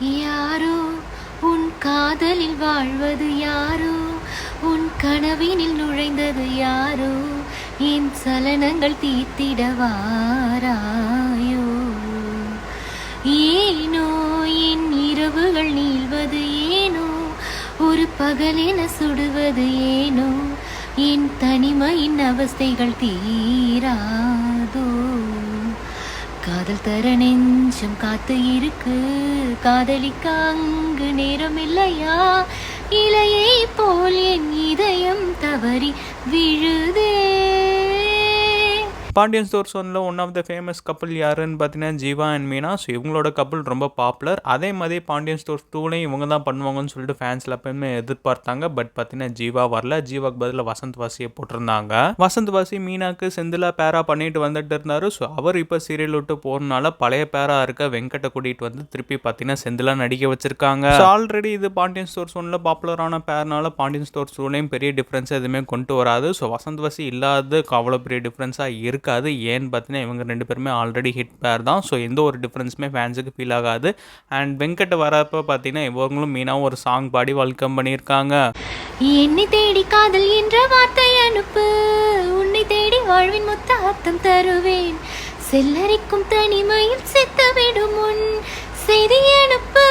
யாரோ? உன் காதலில் வாழ்வது யாரோ? உன் கனவினில் நுழைந்தது யாரோ? என் சலனங்கள் தீர்த்திடவாராயோ? ஏனோ என் இரவுகள் நீள்வது ஏனோ? ஒரு பகலென சுடுவது ஏனோ? என் தனிமையின் அவஸ்தைகள் தீராதோ? காதல் தர நெஞ்சம் காத்து இருக்கு. காதலிக்க அங்கு நேரம் இல்லையா இலையை போல் என் இதயம் தவறி விழுதே. பாண்டியன் ஸ்டோர் சோனில் ஒன் ஆஃப் த ஃபேமஸ் கப்பல் யாருன்னு பார்த்தீங்கன்னா ஜீவா அண்ட் மீனா. ஸோ இவங்களோட கப்பல் ரொம்ப பாப்புலர் அதே மாதிரி பாண்டியன் ஸ்டோர்ஸ் டூலையும் இவங்க தான் பண்ணுவாங்கன்னு சொல்லிட்டு ஃபேன்ஸ்ல எப்பயுமே எதிர்பார்த்தாங்க. பட் பார்த்தீங்கன்னா ஜீவா வரல. ஜீவாக்கு பதிலாக வசந்த் வாசியை போட்டிருந்தாங்க. வசந்த் வாசி மீனாக்கு செந்திலா பேரா பண்ணிட்டு வந்துட்டு இருந்தாரு. ஸோ அவர் இப்போ சீரியல் விட்டு போகிறனால பழைய பேரா இருக்க வெங்கட்டை கூட்டிகிட்டு வந்து திருப்பி பார்த்தீங்கன்னா செந்திலா நடிக்க வச்சிருக்காங்க. ஆல்ரெடி இது பாண்டியன் ஸ்டோர் சோனில் பாப்புலரான பேர்னால பாண்டியன் ஸ்டோர் சோனையும் பெரிய டிஃப்ரென்ஸ் எதுவுமே கொண்டு வராது. ஸோ வசந்த் வாசி இல்லாத அவ்வளோ பெரிய டிஃப்ரென்ஸாக இருக்காது. ஏன்னு பார்த்தீங்கன்னா இவங்க ரெண்டு பேருமே ஆல்ரெடி ஹிட் பேர் தான். ஸோ எந்த ஒரு டிஃப்ரென்ஸுமே ஃபேன்ஸுக்கு ஃபீல் ஆகாது. அண்ட் வெங்கட் வரப்போ பார்த்தீங்கன்னா இவங்களும் மீனாவும் ஒரு சாங் பாடி வெல்கம் பண்ணியிருக்காங்க. என்னை தேடி காதல் என்ற வார்த்தை அனுப்பு. உன்னை தேடி வாழ்வின் மொத்த அர்த்தம் தருவேன். செல்லரிக்கும் தனிமையில் செத்து விடும் முன் செய்தி அனுப்பு.